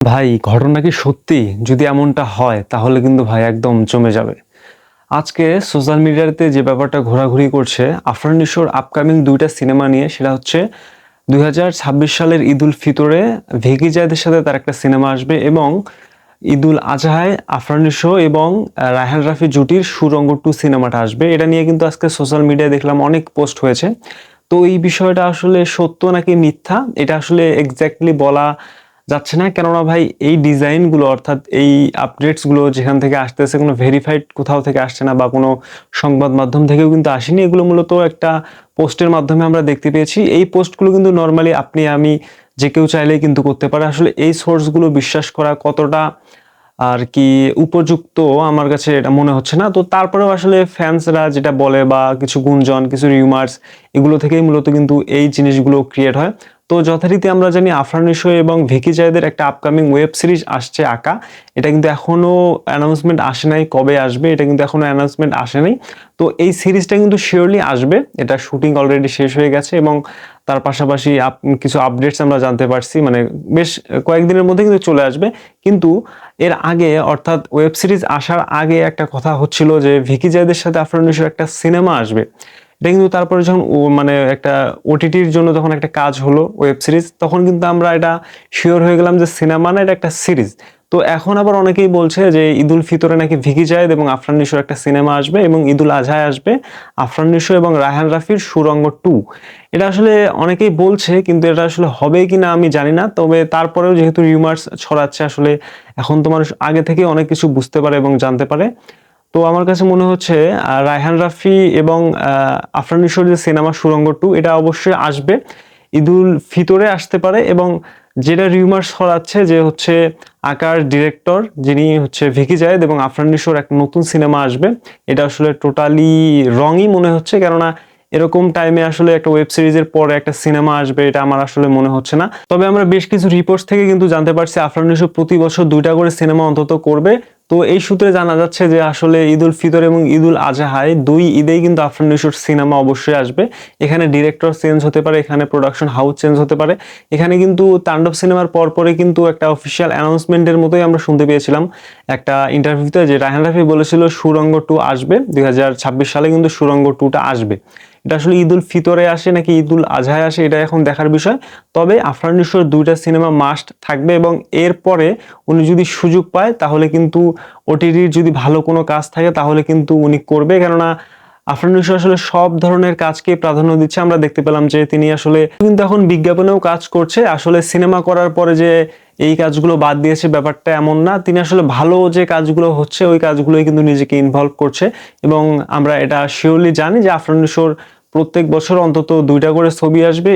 ভাই, ঘটনা কি সত্যি? যদি এমনটা হয়, তাহলে কিন্তু ভাই একদম জমে যাবে। আজকে সোশ্যাল মিডিয়াতে যে ব্যাপারটা ঘোরাঘুরি করছে, আফরান আপকামিং দুইটা সিনেমা নিয়ে, সেটা হচ্ছে দু হাজার ছাব্বিশ সালের ঈদুল ফিতরে ভেগি জায়দের সাথে তার একটা সিনেমা আসবে এবং ঈদুল আজহায়, আফরান এবং রায়হান রাফি জুটির সুরঙ্গ টু সিনেমাটা আসবে। এটা নিয়ে কিন্তু আজকে সোশ্যাল মিডিয়ায় দেখলাম অনেক পোস্ট হয়েছে। তো এই বিষয়টা আসলে সত্য নাকি মিথ্যা? এটা আসলে এক্স্যাক্টলি বলা যাচ্ছে না। কেননা ভাই, এই ডিজাইনগুলো অর্থাৎ এই আপডেটসগুলো যেখান থেকে আসতেছে, কোনো ভেরিফাইড কোথাও থেকে আসছে না বা কোনো সংবাদ মাধ্যম থেকেও কিন্তু আসেনি। এগুলো মূলত একটা পোস্টের মাধ্যমে আমরা দেখতে পেয়েছি। এই পোস্টগুলো কিন্তু নর্মালি আপনি, আমি যে কেউ চাইলেই কিন্তু করতে পারে। আসলে এই সোর্সগুলো বিশ্বাস করা কতটা আর কি উপযুক্ত আমার কাছে এটা মনে হচ্ছে না। তো তারপরেও আসলে ফ্যান্সরা যেটা বলে বা কিছু গুঞ্জন, কিছু রিউমার্স এগুলো থেকেই মূলত কিন্তু এই জিনিসগুলো ক্রিয়েট হয়। তো যথারীতি আমরা জানি আফরান নিশো এবং ভিকি জায়দের একটা আপকামিং ওয়েব সিরিজ আসছে আঁকা। এটা কিন্তু এখনও অ্যানাউন্সমেন্ট আসে নাই কবে আসবে, এটা কিন্তু এখনও অ্যানাউন্সমেন্ট আসে নাই। তো এই সিরিজটা কিন্তু শিওরলি আসবে, এটা শুটিং অলরেডি শেষ হয়ে গেছে এবং তার পাশাপাশি কিছু আপডেটস আমরা জানতে পারছি মানে বেশ কয়েকদিনের মধ্যে কিন্তু চলে আসবে। কিন্তু এর আগে অর্থাৎ ওয়েব সিরিজ আসার আগে একটা কথা হচ্ছিল যে ভিকি জায়দের সাথে আফরান ইসোর একটা সিনেমা আসবে। এটা কিন্তু তারপরে যখন মানে একটা ওটিটির জন্য যখন একটা কাজ হলো ওয়েব সিরিজ তখন কিন্তু আমরা এটা শিওর হয়ে গেলাম যে সিনেমা না, এটা একটা সিরিজ তো এখন আবার অনেকেই বলছে যে ঈদুল ফিতরে নাকি ভিকি জায়েদ এবং আফরান নিশোর একটা সিনেমা আসবে এবং ঈদুল আজহায় আসবে, আফরান নিশো এবং রায়হান রাফির সুরঙ্গ টু এটা আসলে অনেকেই বলছে, কিন্তু এটা আসলে হবে কিনা আমি জানি না, তবে তারপরেও যেহেতু রিউমার্স ছড়াচ্ছে, আসলে এখন তো মানুষ আগে থেকে অনেক কিছু বুঝতে পারে এবং জানতে পারে। তো আমার কাছে মনে হচ্ছে রায়হান রাফি এবং আফরান নিশোর যে সিনেমা সুরঙ্গ টু, এটা অবশ্যই আসবে। ঈদুল ফিতরে আসতে পারে এবং যেটা রিউমার্স ছড়াচ্ছে যে হচ্ছে আকার ডিরেক্টর যিনি হচ্ছে ভিকি জায়েদ এবং আফরান নিশোর এক নতুন সিনেমা আসবে, এটা আসলে টোটালি রঙই মনে হচ্ছে। কেননা এরকম টাইমে আসলে একটা ওয়েব সিরিজের পরে একটা সিনেমা আসবে, এটা আমার আসলে মনে হচ্ছে না। তবে আমরা বেশ কিছু রিপোর্টস থেকে কিন্তু জানতে পারছি, আফরান প্রতি বছর দুইটা করে সিনেমা অন্তত করবে। তো এই সূত্রে জানা যাচ্ছে যে আসলে ঈদুল ফিতর এবং ঈদুল আজহায় দুই ঈদেই কিন্তু আফরান সিনেমা অবশ্যই আসবে। এখানে ডিরেক্টর চেঞ্জ হতে পারে, এখানে প্রোডাকশন হাউস চেঞ্জ হতে পারে। এখানে কিন্তু তাণ্ডব সিনেমার পরপরে কিন্তু একটা অফিসিয়াল অ্যানাউন্সমেন্টের মতোই আমরা শুনতে পেয়েছিলাম একটা ইন্টারভিউতে যে রায়হান রাফি বলেছিল, সুরঙ্গ টু আসবে। দুই হাজার ছাব্বিশ সালে কিন্তু সুরঙ্গ টুটা আসবে। এটা আসলে ঈদুল ফিতরে আসে নাকি ঈদুল আজহায় আসে, এটা এখন দেখার বিষয়। তবে আফরান দুইটা সিনেমা মাস্ট থাকবে এবং এরপরে উনি যদি সুযোগ পায়, তাহলে কিন্তু ওটিটির যদি ভালো কোনো কাজ থাকে, তাহলে কিন্তু উনি করবে। কেননা আফরান আসলে সব ধরনের কাজকে প্রাধান্য দিচ্ছে। আমরা দেখতে পেলাম যে তিনি আসলে কিন্তু এখন বিজ্ঞাপনেও কাজ করছে। আসলে সিনেমা করার পরে যে এই কাজগুলো বাদ দিয়েছে, ব্যাপারটা এমন না। তিনি আসলে ভালো যে কাজগুলো হচ্ছে, ওই কাজগুলোই কিন্তু নিজেকে ইনভলভ করছে এবং আমরা এটা শিওরলি জানি যে আফরান প্রত্যেক বছর অন্তত দুইটা করে ছবি আসবে।